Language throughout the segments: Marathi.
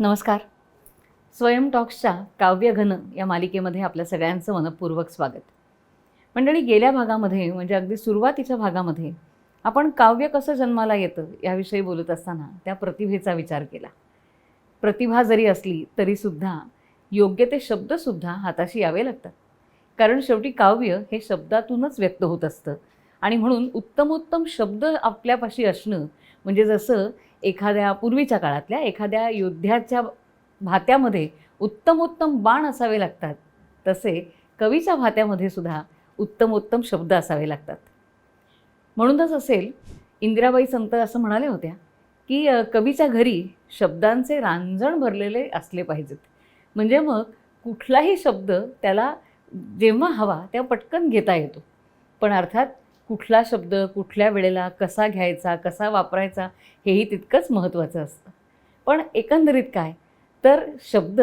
नमस्कार. स्वयं टॉक्सच्या काव्यघन या मालिकेमध्ये आपल्या सगळ्यांचं मनपूर्वक स्वागत. मंडळी गेल्या भागामध्ये म्हणजे अगदी सुरुवातीच्या भागामध्ये आपण काव्य कसं जन्माला येतं याविषयी बोलत असताना त्या प्रतिभेचा विचार केला. प्रतिभा जरी असली तरीसुद्धा योग्य ते शब्दसुद्धा हाताशी यावे लागतात. कारण शेवटी काव्य हे शब्दातूनच व्यक्त होत असतं. आणि म्हणून उत्तमोत्तम शब्द आपल्यापाशी असणं म्हणजे जसं एखाद्या पूर्वीच्या काळातल्या एखाद्या योद्ध्याच्या भात्यामध्ये उत्तमोत्तम बाण असावे लागतात. तसे कवीच्या भात्यामध्ये सुद्धा उत्तमोत्तम शब्द असावे लागतात. म्हणूनच असेल इंदिराबाई संत असं म्हणाल्या होत्या की कवीच्या घरी शब्दांचे रांजण भरलेले असले पाहिजेत. म्हणजे मग कुठलाही शब्द त्याला जेव्हा हवा तेव्हा पटकन घेता येतो. पण अर्थात कुठला शब्द कुठल्या वेळेला कसा घ्यायचा कसा वापरायचा हेही तितकंच महत्त्वाचं असतं. पण एकंदरीत काय? तर शब्द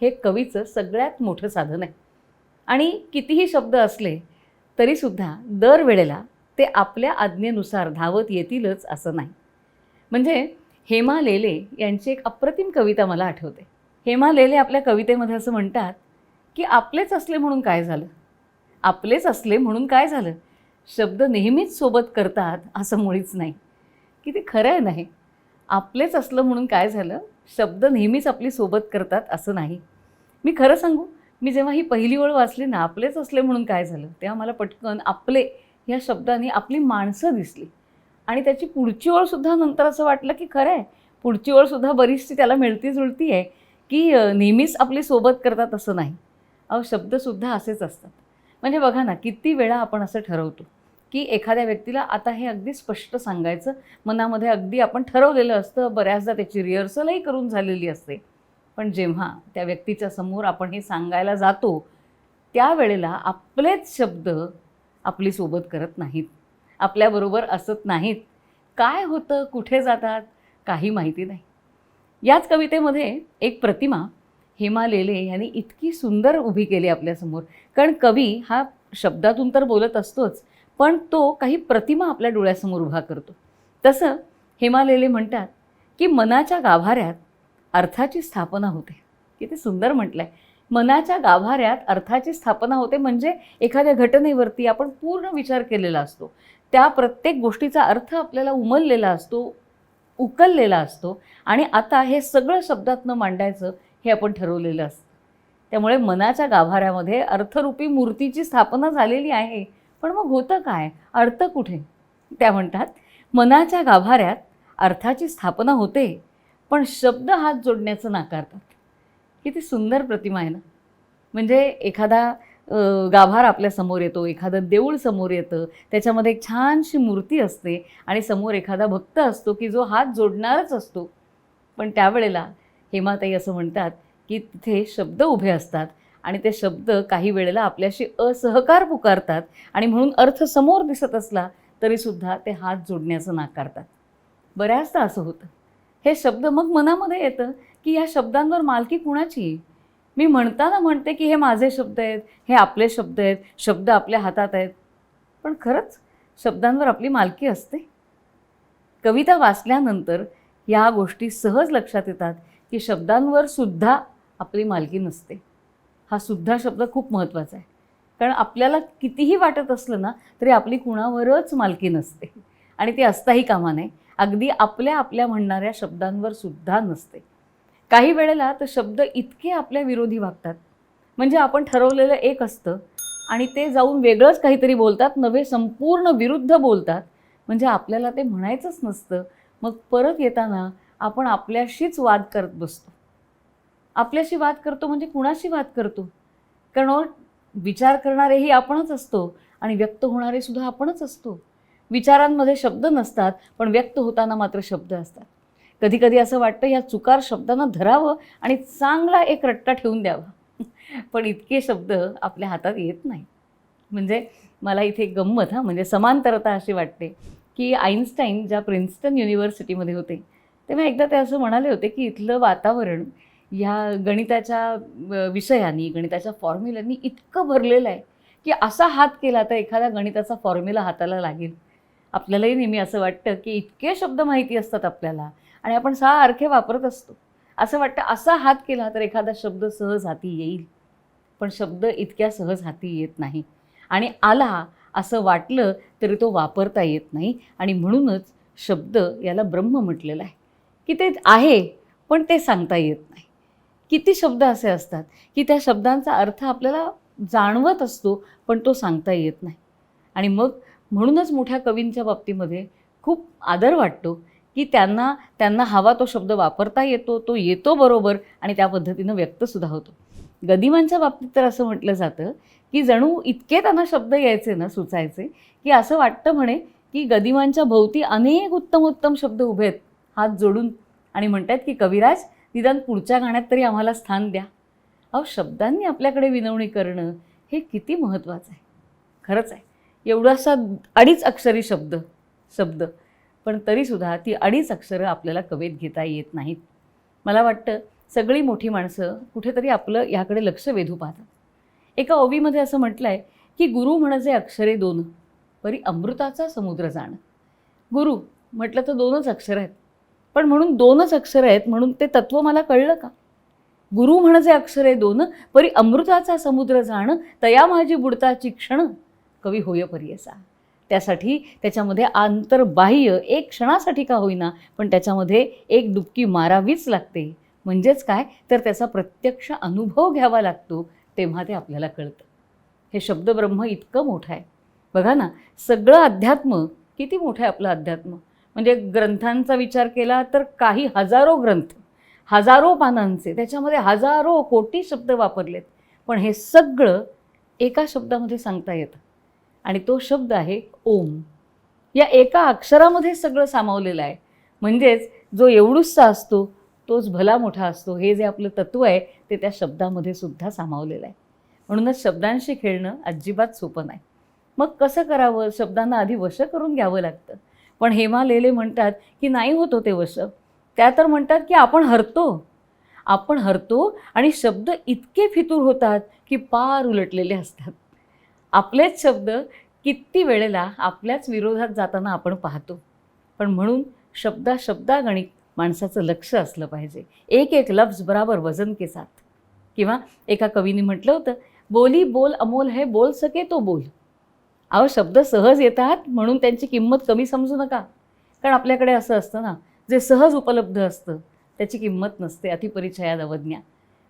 हे कवीचं सगळ्यात मोठं साधन आहे. आणि कितीही शब्द असले तरीसुद्धा दरवेळेला ते आपल्या आज्ञेनुसार धावत येतीलच असं नाही. म्हणजे हेमा लेले यांची एक अप्रतिम कविता मला आठवते. हेमा लेले आपल्या कवितेमध्ये असं म्हणतात की आपलेच असले म्हणून काय झालं? आपलेच असले म्हणून काय झालं? शब्द नेहमीच सोबत करतात असं मुळीच नाही. की ते खरं आहे नाही आपलेच असलं म्हणून काय झालं? शब्द नेहमीच आपली सोबत करतात असं नाही. मी खरं सांगू? मी जेव्हा ही पहिली ओळ वाचली ना आपलेच असले म्हणून काय झालं? तेव्हा मला पटकन आपले ह्या शब्दाने आपली माणसं दिसली. आणि त्याची पुढची ओळसुद्धा नंतर असं वाटलं की खरं आहे. पुढची ओळसुद्धा बरीचशी त्याला मिळती जुळती आहे की नेहमीच आपली सोबत करतात असं नाही. अहो शब्दसुद्धा असेच असतात. म्हणजे बघा ना किती वेळा आपण असं ठरवतो की एखाद्या व्यक्तीला आता हे अगदी स्पष्ट सांगायचं मनामध्ये अगदी आपण ठरवलेलं असतं बऱ्याचदा त्याची रिहर्सलही करून झालेली असते. पण जेव्हा त्या व्यक्तीच्या समोर आपण हे सांगायला जातो त्यावेळेला आपलेच शब्द आपली सोबत करत नाहीत. आपल्याबरोबर असत नाहीत. काय होतं? कुठे जातात? काही माहिती नाही. याच कवितेमध्ये एक प्रतिमा हेमा लेले यांनी इतकी सुंदर उभी केली आपल्यासमोर कारण कवी हा शब्दातून तर बोलत असतोच पण तो काही प्रतिमा आपल्या डोळ्यासमोर उभा करतो. तसं हेमा लेले म्हणतात की मनाच्या गाभाऱ्यात अर्थाची स्थापना होते. किती सुंदर म्हटलं आहे मनाच्या गाभाऱ्यात अर्थाची स्थापना होते म्हणजे एखाद्या घटनेवरती आपण पूर्ण विचार केलेला असतो. त्या प्रत्येक गोष्टीचा अर्थ आपल्याला उमललेला असतो उकललेला असतो आणि आता हे सगळं शब्दातनं मांडायचं हे आपण ठरवलेलं असतं. त्यामुळे मनाच्या गाभाऱ्यामध्ये अर्थरूपी मूर्तीची स्थापना झालेली आहे. पण मग होतं काय? अर्थ कुठे? त्या म्हणतात मनाच्या गाभाऱ्यात अर्थाची स्थापना होते पण शब्द हात जोडण्याचं नाकारतात. किती सुंदर प्रतिमा आहे ना. म्हणजे एखादा गाभार आपल्यासमोर येतो एखादं देऊळ समोर येतं त्याच्यामध्ये एक छानशी मूर्ती असते आणि समोर एखादा भक्त असतो की जो हात जोडणारच असतो. पण त्यावेळेला हेमाताई असं म्हणतात की तिथे शब्द उभे असतात आणि ते शब्द काही वेळेला आपल्याशी असहकार पुकारतात आणि म्हणून अर्थ समोर दिसत असला तरीसुद्धा ते हात जोडण्याचं नाकारतात. बऱ्याचदा असं होतं. हे शब्द मग मनामध्ये येतं की या शब्दांवर मालकी कुणाची? मी म्हणताना म्हणते की हे माझे शब्द आहेत हे आपले शब्द आहेत शब्द आपल्या हातात आहेत. पण खरंच शब्दांवर आपली मालकी असते? कविता वाचल्यानंतर या गोष्टी सहज लक्षात येतात की शब्दांवर सुद्धा आपली मालकी नसते. हा सुद्धा शब्द खूप महत्त्वाचा आहे. कारण आपल्याला कितीही वाटत असलं ना तरी आपली कुणावरच मालकी नसते. आणि ती असताही कामा नये. अगदी आपल्या आपल्या म्हणणाऱ्या शब्दांवर सुद्धा नसते. काही वेळेला तर शब्द इतके आपल्या विरोधी वागतात. म्हणजे आपण ठरवलेलं एक असतं आणि ते जाऊन वेगळंच काहीतरी बोलतात नवे संपूर्ण विरुद्ध बोलतात. म्हणजे आपल्याला ते म्हणायचंच नसतं. मग परत येताना आपण आपल्याशीच वाद करत बसतो. आपल्याशी वाद करतो म्हणजे कुणाशी वाद करतो? कारण हो, विचार करणारेही आपणच असतो आणि व्यक्त होणारे सुद्धा आपणच असतो. विचारांमध्ये शब्द नसतात पण व्यक्त होताना मात्र शब्द असतात. कधी कधी असं वाटतं या चुकार शब्दांना धरावं आणि चांगला एक रट्टा ठेवून द्यावा. पण इतके शब्द आपल्या हातात येत नाही म्हणजे मला इथे गंमत हां म्हणजे समांतरता अशी वाटते की आईन्स्टाईन ज्या प्रिन्स्टन युनिव्हर्सिटीमध्ये होते तेव्हा एकदा ते असं म्हणाले होते की इथलं वातावरण ह्या गणिताच्या विषयानी गणिताच्या फॉर्म्युलांनी इतकं भरलेलं आहे की असा हात केला तर एखादा गणिताचा फॉर्म्युला हाताला लागेल. आपल्यालाही नेहमी असं वाटतं की इतके शब्द माहिती असतात आपल्याला आणि आपण सारखे वापरत असतो. असं वाटतं असा हात केला तर एखादा शब्द सहज हाती येईल. पण शब्द इतक्या सहज हाती येत नाही. आणि आला असं वाटलं तरी तो वापरता येत नाही आणि म्हणूनच शब्द याला ब्रह्म म्हटलेला आहे. की ते आहे पण ते सांगता येत नाही. किती शब्द असे असतात की त्या शब्दांचा अर्थ आपल्याला जाणवत असतो पण तो सांगता येत नाही. आणि मग म्हणूनच मोठ्या कवींच्या बाबतीमध्ये खूप आदर वाटतो की त्यांना त्यांना हवा तो शब्द वापरता येतो तो येतो बरोबर आणि त्या पद्धतीनं व्यक्तसुद्धा होतो. गदिमांच्या बाबतीत तर असं म्हटलं जातं की जणू इतके त्यांना शब्द यायचे ना सुचायचे की असं वाटतं म्हणे की गदिमांच्या भोवती अनेक उत्तम उत्तम शब्द उभे आहेत. हात जोडून आणि म्हणतात की कविराज निदान पुढच्या गाण्यात तरी आम्हाला स्थान द्या. अहो शब्दांनी आपल्याकडे विनवणी करणं हे किती महत्त्वाचं आहे. खरंच आहे. एवढासा अडीच अक्षरी शब्द शब्द. पण तरीसुद्धा ती अडीच अक्षरं आपल्याला कवेत घेता येत नाहीत. मला वाटतं सगळी मोठी माणसं कुठेतरी आपलं ह्याकडे लक्ष वेधू पाहतात. एका ओवीमध्ये असं म्हटलं आहे की गुरु म्हणजे अक्षरे दोन परी अमृताचा समुद्र जाणं. गुरु म्हटलं तर दोनच अक्षर आहेत. पण म्हणून दोनच अक्षर आहेत म्हणून ते तत्व मला कळलं का? गुरु म्हणजे अक्षरे दोन परी अमृताचा समुद्र जाण तया माझी बुडताची क्षण कवी होय परियसा. त्यासाठी त्याच्यामध्ये आंतरबाह्य एक क्षणासाठी का होईना पण त्याच्यामध्ये एक डुबकी मारावीच लागते. म्हणजेच काय? तर त्याचा प्रत्यक्ष अनुभव घ्यावा लागतो तेव्हा ते आपल्याला कळतं. हे शब्दब्रह्म इतकं मोठं आहे. बघा ना सगळं अध्यात्म किती मोठं आहे आपलं अध्यात्म? म्हणजे ग्रंथांचा विचार केला तर काही हजारो ग्रंथ हजारो पानांचे त्याच्यामध्ये हजारो कोटी शब्द वापरलेत. पण हे सगळं एका शब्दामध्ये सांगता येतं. आणि तो शब्द आहे ओम. या एका अक्षरामध्ये सगळं सामावलेलं आहे. म्हणजेच जो एवढूसा असतो तोच भला मोठा असतो. हे जे आपलं तत्व आहे ते त्या शब्दामध्ये सुद्धा सामावलेलं आहे. म्हणूनच शब्दांशी खेळणं अजिबात सोपं नाही. मग कसं करावं? शब्दांना आधी वश करून घ्यावं लागतं. पण हेमा लेले म्हणतात की नाही होतो ते वश त्या तर म्हणतात की आपण हरतो. आपण हरतो आणि शब्द इतके फितूर होतात की पार उलटलेले असतात. आपलेच शब्द किती वेळेला आपल्याच विरोधात जाताना आपण पाहतो. पण म्हणून शब्दा शब्दागणित माणसाचं लक्ष असलं पाहिजे. एक एक लफ्ज बराबर वजन के साथ. किंवा एका कवीने म्हटलं होतं बोली बोल अमोल है बोल सके तो बोल. अहो शब्द सहज येतात म्हणून त्यांची किंमत कमी समजू नका. कारण आपल्याकडे असं असतं ना जे सहज उपलब्ध असतं त्याची किंमत नसते अतिपरिचयाद अवज्ञा.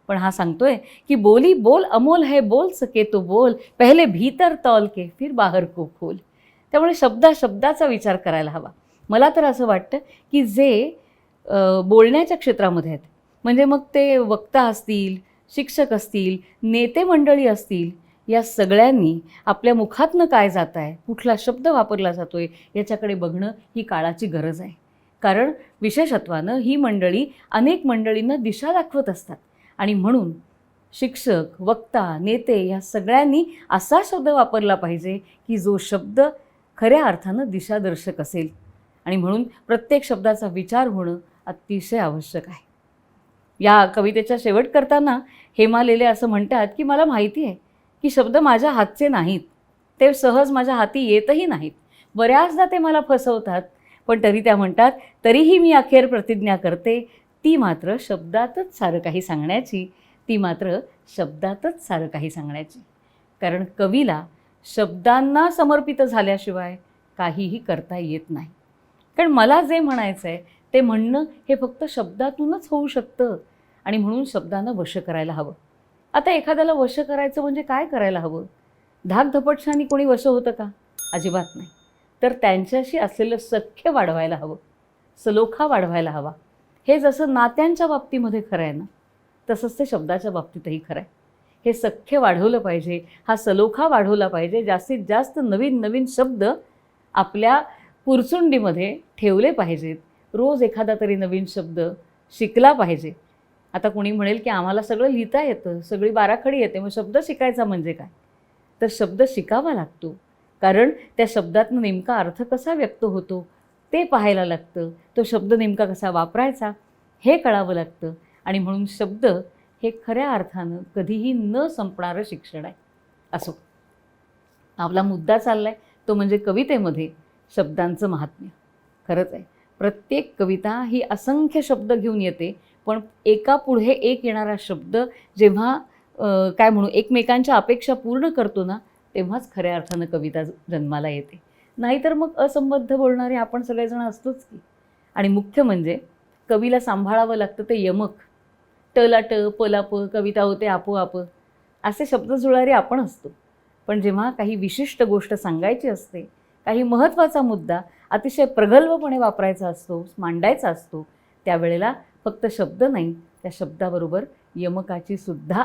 पण हा सांगतोय की बोली बोल अमोल है बोल सके तो बोल पहिले भीतर तौल के फिर बाहेर को खोल. त्यामुळे शब्दा शब्दाचा विचार करायला हवा. मला तर असं वाटतं की जे बोलण्याच्या क्षेत्रामध्ये आहेत म्हणजे मग ते वक्ता असतील शिक्षक असतील नेते मंडळी असतील या सगळ्यांनी आपल्या मुखातनं काय जात आहे कुठला शब्द वापरला जातो आहे याच्याकडे बघणं ही काळाची गरज आहे. कारण विशेषत्वानं ही मंडळी अनेक मंडळींना दिशा दाखवत असतात. आणि म्हणून शिक्षक वक्ता नेते या सगळ्यांनी असा शब्द वापरला पाहिजे की जो शब्द खऱ्या अर्थानं दिशादर्शक असेल. आणि म्हणून प्रत्येक शब्दाचा विचार होणं अतिशय आवश्यक आहे. या कवितेचा शेवट करताना हेमा लेले असं म्हणतात की मला माहिती आहे की शब्द माझ्या हातचे नाहीत. ते सहज माझ्या हाती येतही नाहीत. बऱ्याचदा ते मला फसवतात. पण तरी त्या म्हणतात तरीही मी अखेर प्रतिज्ञा करते. ती मात्र शब्दातच सारं काही सांगण्याची. ती मात्र शब्दातच सारं काही सांगण्याची. कारण कवीला शब्दांना समर्पित झाल्याशिवाय काहीही करता येत नाही. कारण मला जे म्हणायचं आहे ते म्हणणं हे फक्त शब्दातूनच होऊ शकतं. आणि म्हणून शब्दांना वश करायला हवं. आता एखाद्याला वश करायचं म्हणजे काय करायला हवं? धाक धपटशानी कोणी वश होतं का? अजिबात नाही. तर त्यांच्याशी असलेलं सख्य वाढवायला हवं. सलोखा वाढवायला हवा. हे जसं नात्यांच्या बाबतीमध्ये खरं आहे ना तसंच ते शब्दाच्या बाबतीतही खरं आहे हे सख्य वाढवलं पाहिजे. हा सलोखा वाढवला पाहिजे. जास्तीत जास्त नवीन नवीन शब्द आपल्या पुरचुंडीमध्ये ठेवले पाहिजेत. रोज एखादा तरी नवीन शब्द शिकला पाहिजे. आता कोणी म्हणेल की आम्हाला सगळं लिहिता येतं सगळी बाराखडी येते मग शब्द शिकायचा म्हणजे काय? तर शब्द शिकावा लागतो. कारण त्या शब्दातनं नेमका अर्थ कसा व्यक्त होतो ते पाहायला लागतं. तो शब्द नेमका कसा वापरायचा हे कळावं लागतं. आणि म्हणून शब्द हे खऱ्या अर्थानं कधीही न संपणारं शिक्षण आहे. असो. आपला मुद्दा चालला आहे तो म्हणजे कवितेमध्ये शब्दांचं महात्म्य. खरंच आहे. प्रत्येक कविता ही असंख्य शब्द घेऊन येते पण एका पुढे एक येणारा शब्द जेव्हा काय म्हणू एकमेकांच्या अपेक्षा पूर्ण करतो ना तेव्हाच खऱ्या अर्थानं कविता जन्माला येते. नाहीतर मग असंबद्ध बोलणारे आपण सगळेजण असतोच की. आणि मुख्य म्हणजे कवीला सांभाळावं लागतं ते यमक. टला ट पला प कविता होते आपोआप. असे शब्द जुळणारे आपण असतो. पण जेव्हा काही विशिष्ट गोष्ट सांगायची असते काही महत्त्वाचा मुद्दा अतिशय प्रगल्भपणे वापरायचा असतो मांडायचा असतो त्यावेळेला फक्त शब्द नाही त्या शब्दाबरोबर यमकाची सुद्धा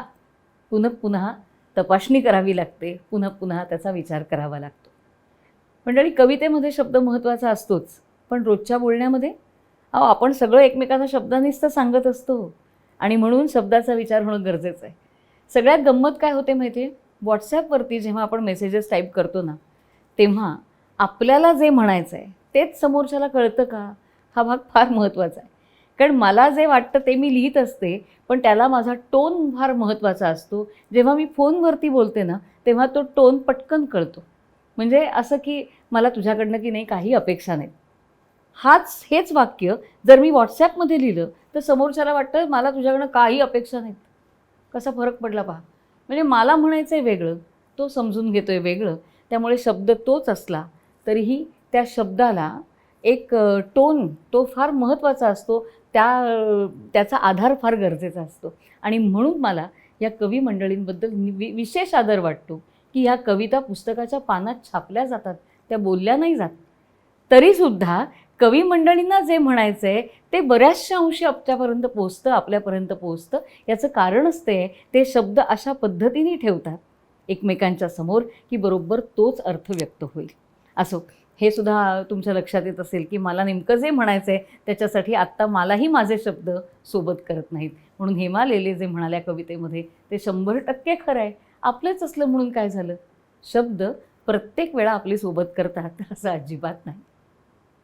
पुनः पुन्हा तपासणी करावी लागते पुन्हा पुन्हा त्याचा विचार करावा लागतो. मंडळी कवितेमध्ये शब्द महत्त्वाचा असतोच पण रोजच्या बोलण्यामध्ये अहो आपण सगळं एकमेकांना शब्दांनीच तर सांगत असतो आणि म्हणून शब्दाचा विचार होणं गरजेचं आहे. सगळ्यात गंमत काय होते माहिती आहे व्हॉट्सॲपवरती जेव्हा आपण मेसेजेस टाईप करतो ना तेव्हा आपल्याला जे म्हणायचं आहे तेच समोरच्याला कळतं का? हा भाग फार महत्त्वाचा आहे. कारण मला जे वाटतं ते मी लिहित असते पण त्याला माझा टोन फार महत्त्वाचा असतो. जेव्हा मी फोनवरती बोलते ना तेव्हा तो टोन पटकन कळतो. म्हणजे असं की मला तुझ्याकडनं की नाही काही अपेक्षा नाहीत. हाच हेच वाक्य जर मी व्हॉट्सॲपमध्ये लिहिलं तर समोरच्याला वाटतं मला तुझ्याकडनं काही अपेक्षा नाहीत. कसा फरक पडला पहा. म्हणजे मला म्हणायचं आहे वेगळं तो समजून घेतो आहे वेगळं त्यामुळे शब्द तोच असला तरीही त्या शब्दाला एक टोन तो फार महत्त्वाचा असतो. त्या त्याचा आधार फार गरजेचा असतो. आणि म्हणून मला या कवी मंडळींबद्दल वि- विशेष आदर वाटतो की ह्या कविता पुस्तकाच्या पानात छापल्या जातात त्या बोलल्या नाही जात. तरीसुद्धा कवी मंडळींना जे म्हणायचं आहे ते बऱ्याचशा अंशी आपल्यापर्यंत पोचतं आपल्यापर्यंत पोचतं याचं कारणच ते ते शब्द अशा पद्धतीने ठेवतात एकमेकांच्या समोर की बरोबर तोच अर्थ व्यक्त होईल. असो हे सुद्धा तुमच्या लक्षात येत असेल की मला नेमकं जे म्हणायचं आहे त्याच्यासाठी आत्ता मलाही माझे शब्द सोबत करत नाहीत. म्हणून हेमा लेले जे म्हणाल्या कवितेमध्ये ते शंभर टक्के खरं आहे. आपलंच असलं म्हणून काय झालं? शब्द प्रत्येक वेळा आपली सोबत करतात असं अजिबात नाही.